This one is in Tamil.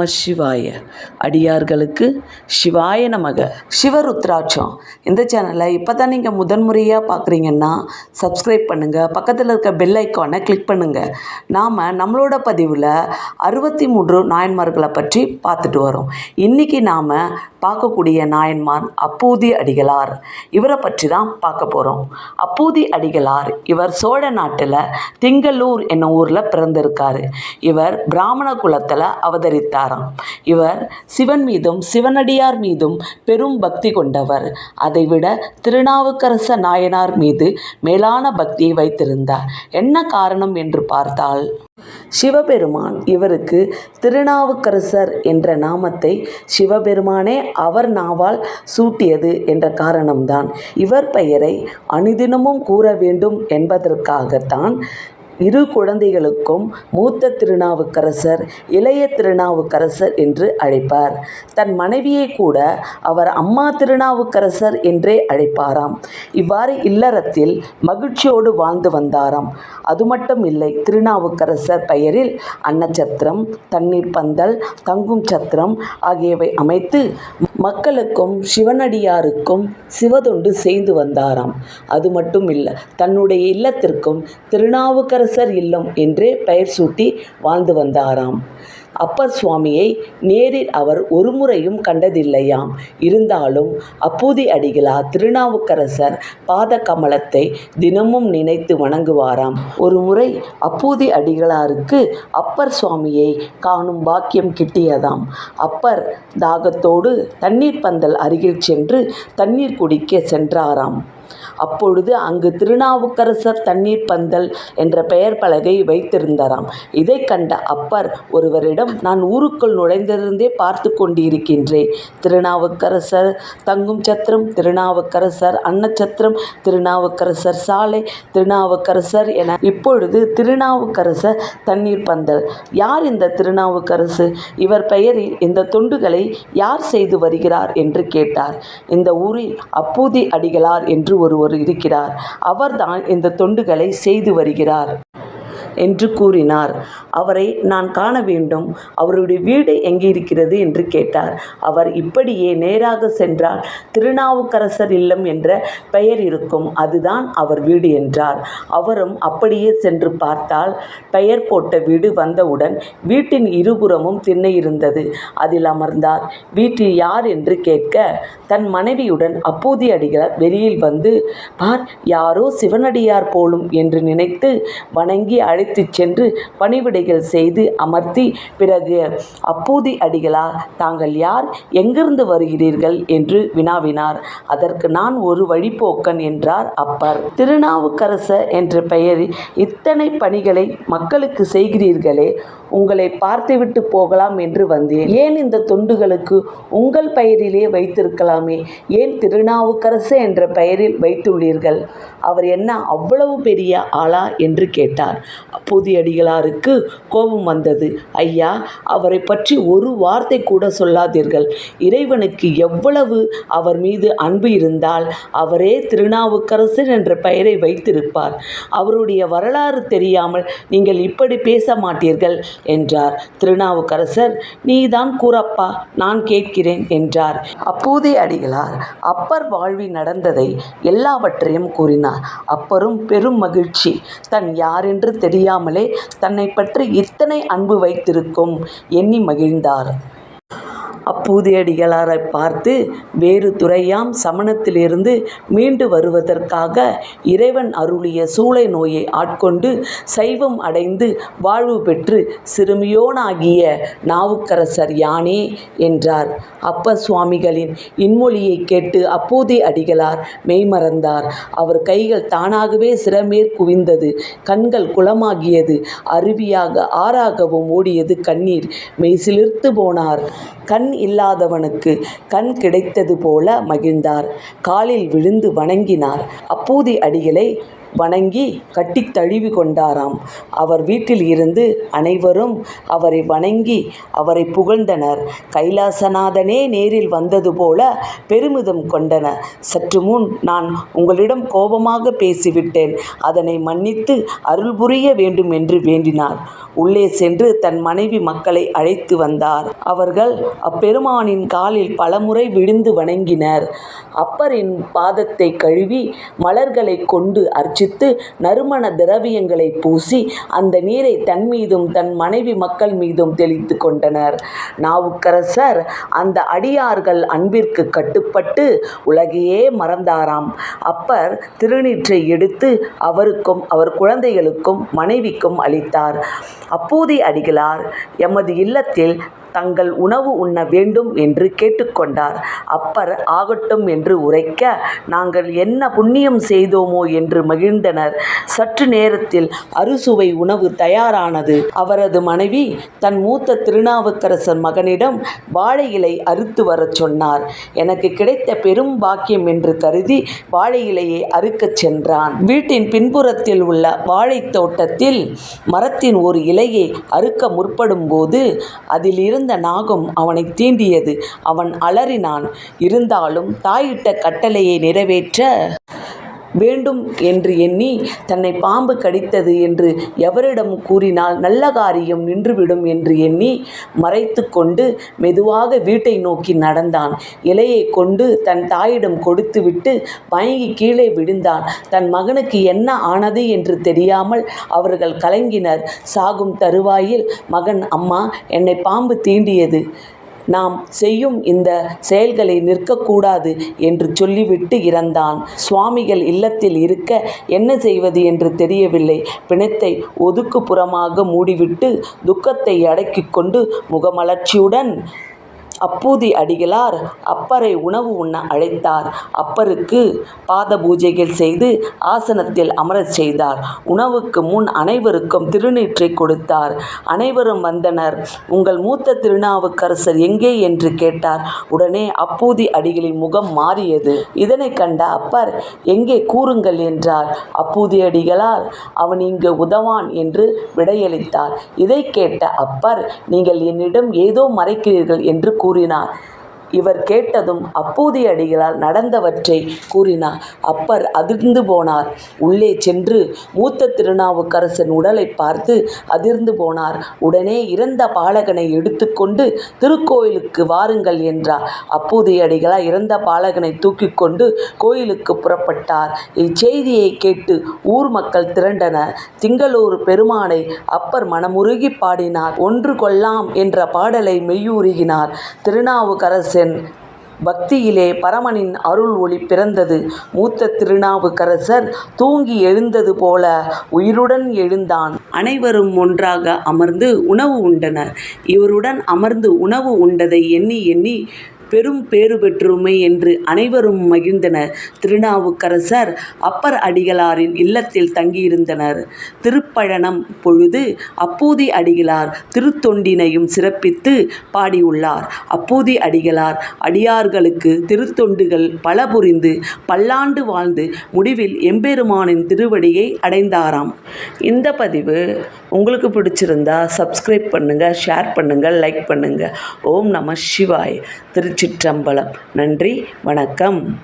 நம சிவாய. அடியார்களுக்கு சிவாய நமக. சிவருத்ராட்சம். இந்த சேனலை இப்போ தான் நீங்கள் முதன்முறையாக பார்க்குறீங்கன்னா சப்ஸ்கிரைப் பண்ணுங்கள் பக்கத்தில் இருக்க பெல் ஐக்கானை கிளிக் பண்ணுங்கள் நாம் நம்மளோட பதிவில் அறுபத்தி மூன்று நாயன்மார்களை பற்றி பார்த்துட்டு வரோம். இன்றைக்கி நாம் பார்க்கக்கூடிய நாயன்மார் அப்பூதி அடிகளார். இவரை பற்றி தான் பார்க்க போகிறோம் அப்பூதி அடிகளார் இவர் சோழ நாட்டில் திங்களூர் என்னும் ஊரில் பிறந்திருக்காரு. இவர் பிராமண குலத்தில் அவதரித்தார். அவதரித்தாராம் இவர் சிவன் மீதும் சிவனடியார் மீதும் பெரும் பக்தி கொண்டவர். அதைவிட திருநாவுக்கரச நாயனார் மீது மேலான பக்தியை வைத்திருந்தார். என்ன காரணம் என்று பார்த்தால் சிவபெருமான் இவருக்கு திருநாவுக்கரசர் என்ற நாமத்தை சிவபெருமானே அவர் நாவால் சூட்டியது என்ற காரணம்தான். இவர் பெயரை அனுதினமும் கூற வேண்டும் என்பதற்காகத்தான் இரு குழந்தைகளுக்கும் மூத்த திருநாவுக்கரசர் இளைய திருநாவுக்கரசர் என்று அழைப்பார். தன் மனைவியை கூட அவர் அம்மா திருநாவுக்கரசர் என்றே அழைப்பாராம். இவ்வாறு இல்லறத்தில் மகிழ்ச்சியோடு வாழ்ந்து வந்தாராம். அது மட்டும் இல்லை திருநாவுக்கரசர் பெயரில் அன்னச்சத்திரம் தண்ணீர் பந்தல் தங்கும் சத்திரம் ஆகியவை அமைத்து மக்களுக்கும் சிவனடியாருக்கும் சிவதொண்டு செய்து வந்தாராம். அது மட்டும் இல்லை தன்னுடைய இல்லத்திற்கும் திருநாவுக்கரசர் இல்லம் என்றே பெயர் சூட்டி வாழ்ந்து வந்தாராம். அப்பர் சுவாமியை நேரில் அவர் ஒரு முறையும் கண்டதில்லையாம். இருந்தாலும் அப்பூதி அடிகளார் திருநாவுக்கரசர் பாத கமலத்தை தினமும் நினைத்து வணங்குவாராம். ஒரு முறை அப்பூதி அடிகளாருக்கு அப்பர் சுவாமியை காணும் பாக்கியம் கிட்டியதாம். அப்பர் தாகத்தோடு தண்ணீர் பந்தல் அருகில் சென்று தண்ணீர் குடிக்க சென்றாராம். அப்பொழுது அங்கு திருநாவுக்கரசர் தண்ணீர் பந்தல் என்ற பெயர் பலகை வைத்திருந்தாராம் இதை கண்ட அப்பர் ஒருவரிடம் நான் ஊருக்குள் நுழைந்திருந்தே பார்த்து கொண்டிருக்கின்றேன். திருநாவுக்கரசர் தங்கும் சத்திரம் திருநாவுக்கரசர் அன்னச்சத்திரம் திருநாவுக்கரசர் சாலை திருநாவுக்கரசர் என இப்பொழுது திருநாவுக்கரசர் தண்ணீர் பந்தல். யார் இந்த திருநாவுக்கரசு? இவர் பெயரில் இந்த தொண்டுகளை யார் செய்து வருகிறார்? என்று கேட்டார். இந்த ஊரில் அப்பூதி அடிகளார் என்று ஒருவர் இருக்கிறார். அவர்தான் இந்த தொண்டுகளை செய்து வருகிறார். என்று கூறினார். அவரை நான் காண வேண்டும். அவருடைய வீடு எங்கே இருக்கிறது என்று கேட்டார். அவர் இப்படியே நேராக சென்றால் திருநாவுக்கரசர் இல்லம் என்ற பெயர் இருக்கும். அதுதான் அவர் வீடு என்றார். அவரும் அப்படியே சென்று பார்த்தால் பெயர் போட்ட வீடு வந்தவுடன் வீட்டின் இருபுறமும் திண்ணை இருந்தது. அதில் அமர்ந்தார். வீட்டில் யார் என்று கேட்க தன் மனைவியுடன் அப்போதி அடிகளார் வெளியில் வந்து பார் யாரோ சிவனடியார் போலும் என்று நினைத்து வணங்கி அழைத்துச் சென்று பணிவிடைகள் செய்து அமர்த்தி பிறகு அப்பூதி அடிகளார் தாங்கள் யார்? எங்கிருந்து வருகிறீர்கள்? என்று வினாவினார். அதற்கு நான் ஒரு வழிப்போக்கன் என்றார் அப்பர். திருநாவுக்கரச என்ற பெயரில் இத்தனை பணிகளை மக்களுக்கு செய்கிறீர்களே உங்களை பார்த்துவிட்டு போகலாம் என்று வந்தேன். ஏன் இந்த தொண்டுகளுக்கு உங்கள் பெயரிலே வைத்திருக்கலாமே? ஏன் திருநாவுக்கரசு என்ற பெயரில் வைத்துள்ளீர்கள்? அவர் என்ன அவ்வளவு பெரிய ஆளா? என்று கேட்டார். அப்போது அடிகளாருக்கு கோபம் வந்தது. ஐயா அவரை பற்றி ஒரு வார்த்தை கூட சொல்லாதீர்கள். இறைவனுக்கு எவ்வளவு அவர் மீது அன்பு இருந்தால் அவரே திருநாவுக்கரசர் என்ற பெயரை வைத்திருப்பார். அவருடைய வரலாறு தெரியாமல் நீங்கள் இப்படி பேச மாட்டீர்கள் என்றார். திருநாவுக்கரசர் நீதான் கூறப்பா நான் கேட்கிறேன் என்றார். அப்போதே அடிகளார் அப்பர் வாழ்வில் நடந்ததை எல்லாவற்றையும் கூறினார். அப்பரும் பெரும் மகிழ்ச்சி. தன் யாரென்று தெரியாமலே தன்னை பற்றி இத்தனை அன்பு வைத்திருக்கும். எண்ணி மகிழ்ந்தார். அப்பூதியடிகளாரை பார்த்து வேறு துறையாம் சமணத்திலிருந்து மீண்டு வருவதற்காக இறைவன் அருளிய சூளை நோயை ஆட்கொண்டு சைவம் அடைந்து வாழ்வு பெற்று சிறுமியோனாகிய நாவுக்கரசர் யானே என்றார். அப்ப சுவாமிகளின் இன்மொழியை கேட்டு அப்போதி அடிகளார் மெய்மறந்தார். அவர் கைகள் தானாகவே சிறமேற் குவிந்தது. கண்கள் குளமாகியது. அருவியாக ஆறாகவும் ஓடியது கண்ணீர். மெய்சிலிர்த்து போனார். கண் இல்லாதவனுக்கு கண் கிடைத்தது போல மகிழ்ந்தார். காலில் விழுந்து வணங்கினார். அப்பூதி அடிகளை வணங்கி கட்டித் தழுவி கொண்டாராம். அவர் வீட்டில் இருந்து அனைவரும் அவரை வணங்கி அவரை புகழ்ந்தனர். கைலாசநாதனே நேரில் வந்தது போல பெருமிதம் கொண்டனர் சற்று முன் நான் உங்களிடம் கோபமாக பேசிவிட்டேன். அதனை மன்னித்து அருள் புரிய வேண்டும் என்று வேண்டினார். உள்ளே சென்று தன் மனைவி மக்களை அழைத்து வந்தார். அவர்கள் அப்பெருமானின் காலில் பலமுறை விழுந்து வணங்கினர். அப்பரின் பாதத்தை கழுவி மலர்களை கொண்டு அர்ச்சித்து நறுமண திரவியங்களை பூசி அந்த நீரை தன் மீதும் தன் மனைவி மக்கள் மீதும் தெளித்து கொண்டனர். நாவுக்கரசர் அந்த அடியார்கள் அன்பிற்கு கட்டுப்பட்டு உலகையே மறந்தாராம். அப்பர் திருநீற்றை எடுத்து அவருக்கும் அவர் குழந்தைகளுக்கும் மனைவிக்கும் அளித்தார். அப்பூதி அடிகளார் எமது இல்லத்தில் தங்கள் உணவு உண்ண வேண்டும் என்று கேட்டுக்கொண்டார். அப்பர் ஆகட்டும் என்று உரைக்க நாங்கள் என்ன புண்ணியம் செய்தோமோ என்று மகிழ்ந்தனர். சற்று நேரத்தில் அறுசுவை உணவு தயாரானது. அவரது மனைவி தன் மூத்த திருநாவுக்கரசர் மகனிடம் வாழை இலை அறுத்து வரச் சொன்னார். எனக்கு கிடைத்த பெரும் பாக்கியம் என்று கருதி வாழை இலையை அறுக்கச் சென்றான். வீட்டின் பின்புறத்தில் உள்ள வாழைத் தோட்டத்தில் மரத்தின் ஒரு இலையை அறுக்க முற்படும்போது அதிலிருந்து இருந்த நாகம் அவனை தீண்டியது. அவன் அலறினான். இருந்தாலும் தாயிட்ட கட்டளையை நிறைவேற்ற வேண்டும் என்று எண்ணி தன்னை பாம்பு கடித்தது என்று எவரிடம் கூறினால் நல்ல காரியம் நின்றுவிடும் என்று எண்ணி மறைத்து கொண்டு மெதுவாக வீட்டை நோக்கி நடந்தான். இலையை கொண்டு தன் தாயிடம் கொடுத்துவிட்டு மயங்கி கீழே விழுந்தான். தன் மகனுக்கு என்ன ஆனது என்று தெரியாமல் அவர்கள் கலங்கினர். சாகும் தருவாயில் மகன் அம்மா என்னை பாம்பு தீண்டியது. நாம் செய்யும் இந்த செயல்களை நிற்கக்கூடாது என்று சொல்லிவிட்டு இறந்தான். சுவாமிகள் இல்லத்தில் இருக்க என்ன செய்வது என்று தெரியவில்லை. பிணத்தை ஒதுக்குப்புறமாக மூடிவிட்டு துக்கத்தை அடக்கிக் கொண்டு முகமலர்ச்சியுடன் அப்பூதி அடிகளார் அப்பரை உணவு உண்ண அழைத்தார். அப்பருக்கு பாத பூஜைகள் செய்து ஆசனத்தில் அமரச் செய்தார். உணவுக்கு முன் அனைவருக்கும் திருநீற்றை கொடுத்தார். அனைவரும் வந்தனர். உங்கள் மூத்த திருநாவுக்கரசர் எங்கே? என்று கேட்டார். உடனே அப்பூதி அடிகளின் முகம் மாறியது. இதனை கண்ட அப்பர் எங்கே கூறுங்கள்? என்றார். அப்பூதி அடிகளார் அவன் இங்கு உதவான் என்று விடையளித்தார். இதை கேட்ட அப்பர் நீங்கள் என்னிடம் ஏதோ மறைக்கிறீர்கள் என்று கூறினார். இவர் கேட்டதும் அப்பூதி அடிகளார் நடந்தவற்றை கூறினார். அப்பர் அதிர்ந்து போனார். உள்ளே சென்று மூத்த திருநாவுக்கரசன் உடலை பார்த்து அதிர்ந்து போனார். உடனே இறந்த பாலகனை எடுத்துக்கொண்டு திருக்கோயிலுக்கு வாருங்கள் என்றார். அப்பூதி அடிகளார் இறந்த பாலகனை தூக்கி கொண்டு கோயிலுக்கு புறப்பட்டார். இச்செய்தியை கேட்டு ஊர் மக்கள் திரண்டனர். திங்களூர் பெருமானை அப்பர் மனமுருகி பாடினார். ஒன்று கொல்லாம் என்ற பாடலை மெய்யூறுகினார் திருநாவுக்கரசு திருநாவுக்கரசன் பக்தியிலே பரமனின் அருள் ஒளி பிறந்தது. மூத்த திருநாவுக்கரசர் தூங்கி எழுந்தது போல உயிருடன் எழுந்தான். அனைவரும் ஒன்றாக அமர்ந்து உணவு உண்டனர். இவருடன் அமர்ந்து உணவு உண்டதை எண்ணி எண்ணி பெரும் பேறு பெற்றுமை என்று அனைவரும் மகிழ்ந்தனர் திருநாவுக்கரசர் அப்பர் அடிகளாரின் இல்லத்தில் தங்கியிருந்தனர். திருப்பழனம் பொழுது அப்பூதி அடிகளார் திருத்தொண்டினையும் சிறப்பித்து பாடியுள்ளார். அப்பூதி அடிகளார் அடியார்களுக்கு திருத்தொண்டுகள் பல புரிந்து பல்லாண்டு வாழ்ந்து முடிவில் எம்பெருமானின் திருவடியை அடைந்தாராம். இந்த பதிவு உங்களுக்கு பிடிச்சிருந்தா சப்ஸ்கிரைப் பண்ணுங்கள் ஷேர் பண்ணுங்கள் லைக் பண்ணுங்கள் ஓம் நம சிவாய். திருச்சிற்றம்பலம். நன்றி வணக்கம்.